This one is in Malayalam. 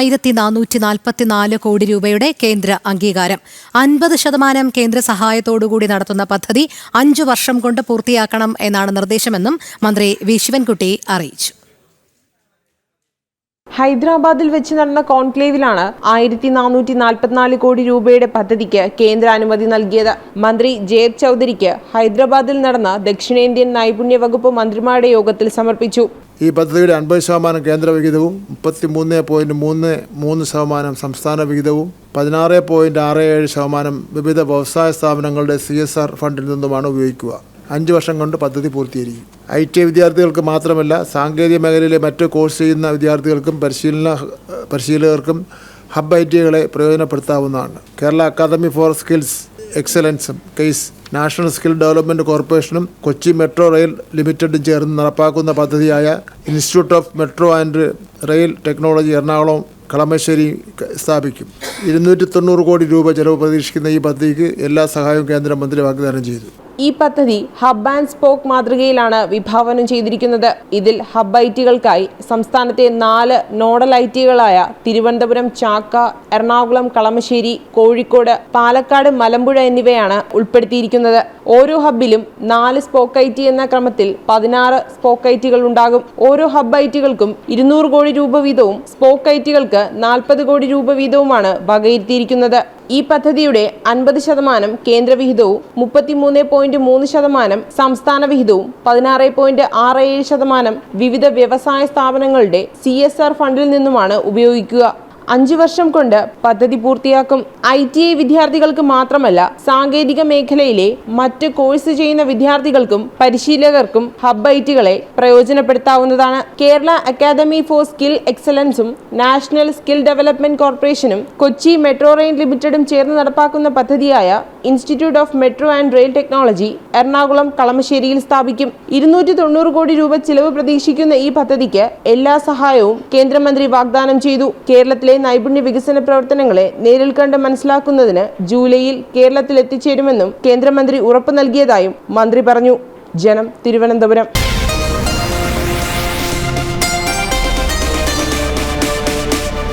ആയിരത്തി നാനൂറ്റി നാൽപ്പത്തിനാല് കോടി രൂപയുടെ കേന്ദ്ര അംഗീകാരം. അൻപത് ശതമാനം കേന്ദ്ര സഹായത്തോടുകൂടി നടത്തുന്ന പദ്ധതി അഞ്ചു വർഷം കൊണ്ട് പൂർത്തിയാക്കണം എന്നാണ് നിർദ്ദേശമെന്നും മന്ത്രി വി. ശിവൻകുട്ടി അറിയിച്ചു. ഹൈദരാബാദിൽ വെച്ച് നടന്ന കോൺക്ലേവിലാണ് ആയിരത്തി നാനൂറ്റി നാൽപ്പത്തിനാല് കോടി രൂപയുടെ പദ്ധതിക്ക് കേന്ദ്ര അനുമതി നൽകിയത്. മന്ത്രി ജയബ് ചൌധരിക്ക് ഹൈദരാബാദിൽ നടന്ന ദക്ഷിണേന്ത്യൻ നൈപുണ്യ വകുപ്പ് മന്ത്രിമാരുടെ യോഗത്തിൽ സമർപ്പിച്ചു. ഈ പദ്ധതിയുടെ അൻപത് ശതമാനം കേന്ദ്ര വിഹിതവും മുപ്പത്തി മൂന്ന് പോയിന്റ് മൂന്ന് മൂന്ന് ശതമാനം സംസ്ഥാന വിഹിതവും പതിനാറ് പോയിന്റ് ആറ് ഏഴ് ശതമാനം വിവിധ വ്യവസായ സ്ഥാപനങ്ങളുടെ സി എസ് ആർ ഫണ്ടിൽ നിന്നുമാണ് ഉപയോഗിക്കുക. അഞ്ച് വർഷം കൊണ്ട് പദ്ധതി പൂർത്തീകരിക്കും. ഐ ടി വിദ്യാർത്ഥികൾക്ക് മാത്രമല്ല സാങ്കേതിക മേഖലയിലെ മറ്റ് കോഴ്സ് ചെയ്യുന്ന വിദ്യാർത്ഥികൾക്കും പരിശീലന പരിശീലകർക്കും ഹബ് ഐ ടികളെ പ്രയോജനപ്പെടുത്താവുന്നതാണ്. കേരള അക്കാദമി ഫോർ സ്കിൽസ് എക്സലൻസും കേസ് നാഷണൽ സ്കിൽ ഡെവലപ്മെന്റ് കോർപ്പറേഷനും കൊച്ചി മെട്രോ റെയിൽ ലിമിറ്റഡും ചേർന്ന് നടപ്പാക്കുന്ന പദ്ധതിയായ institute of metro and rail technology Ernakulam Kalamassery സ്ഥാപിക്കും. ഇരുന്നൂറ്റി തൊണ്ണൂറ് കോടി രൂപ ചെലവ് പ്രതീക്ഷിക്കുന്ന ഈ പദ്ധതിക്ക് എല്ലാ സഹായവും കേന്ദ്രമന്ത്രി വാഗ്ദാനം ചെയ്തു. ഈ പദ്ധതി ഹബ് ആൻഡ് സ്പോക്ക് മാതൃകയിലാണ് വിഭാവനം ചെയ്തിരിക്കുന്നത്. ഇതിൽ ഹബ് ഐ ടികൾക്കായി സംസ്ഥാനത്തെ നാല് നോഡൽ ഐ ടികളായ തിരുവനന്തപുരം ചാക്ക എറണാകുളം കളമശ്ശേരി കോഴിക്കോട് പാലക്കാട് മലമ്പുഴ എന്നിവയാണ് ഉൾപ്പെടുത്തിയിരിക്കുന്നത്. ഓരോ ഹബിലും നാല് സ്പോക്ക് ഐ ടി എന്ന ക്രമത്തിൽ പതിനാറ് സ്പോക്ക് ഐ ടികൾ ഉണ്ടാകും. ഓരോ ഹബ് ഐ ടികൾക്കും ഇരുന്നൂറ് കോടി രൂപ വീതവും സ്പോക്ക് ഐ ടികൾക്ക് നാൽപ്പത് കോടി രൂപ വീതവുമാണ് വകയിരുത്തിയിരിക്കുന്നത്. ഈ പദ്ധതിയുടെ അൻപത് ശതമാനം കേന്ദ്രവിഹിതവും മുപ്പത്തിമൂന്ന് പോയിന്റ് മൂന്ന് ശതമാനം സംസ്ഥാന വിഹിതവും പതിനാറ് പോയിന്റ് ആറ് ഏഴ് ശതമാനം വിവിധ വ്യവസായ സ്ഥാപനങ്ങളുടെ സി ഫണ്ടിൽ നിന്നുമാണ് ഉപയോഗിക്കുക. അഞ്ചു വർഷം കൊണ്ട് പദ്ധതി പൂർത്തിയാക്കും ഐ ടി ഐ വിദ്യാർത്ഥികൾക്ക് മാത്രമല്ല സാങ്കേതിക മേഖലയിലെ മറ്റ് കോഴ്സ് ചെയ്യുന്ന വിദ്യാർത്ഥികൾക്കും പരിശീലകർക്കും ഹബ് ഐ ടികളെ പ്രയോജനപ്പെടുത്താവുന്നതാണ്. കേരള അക്കാദമി ഫോർ സ്കിൽ എക്സലൻസും നാഷണൽ സ്കിൽ ഡെവലപ്മെന്റ് കോർപ്പറേഷനും കൊച്ചി മെട്രോ റെയിൽ ലിമിറ്റഡും ചേർന്ന് നടപ്പാക്കുന്ന പദ്ധതിയായ institute of metro and rail technology Ernakulam കളമശ്ശേരിയിൽ സ്ഥാപിക്കും. ഇരുന്നൂറ്റി തൊണ്ണൂറ് കോടി രൂപ ചിലവ് പ്രതീക്ഷിക്കുന്ന ഈ പദ്ധതിക്ക് എല്ലാ സഹായവും കേന്ദ്രമന്ത്രി വാഗ്ദാനം ചെയ്തു. കേരളത്തിലെ നൈപുണ്യ വികസന പ്രവർത്തനങ്ങളെ നേരിൽ കണ്ട് മനസ്സിലാക്കുന്നതിന് ജൂലൈയിൽ കേരളത്തിൽ എത്തിച്ചേരുമെന്നും കേന്ദ്രമന്ത്രി ഉറപ്പു നൽകിയതായും മന്ത്രി പറഞ്ഞു. ജനം തിരുവനന്തപുരം.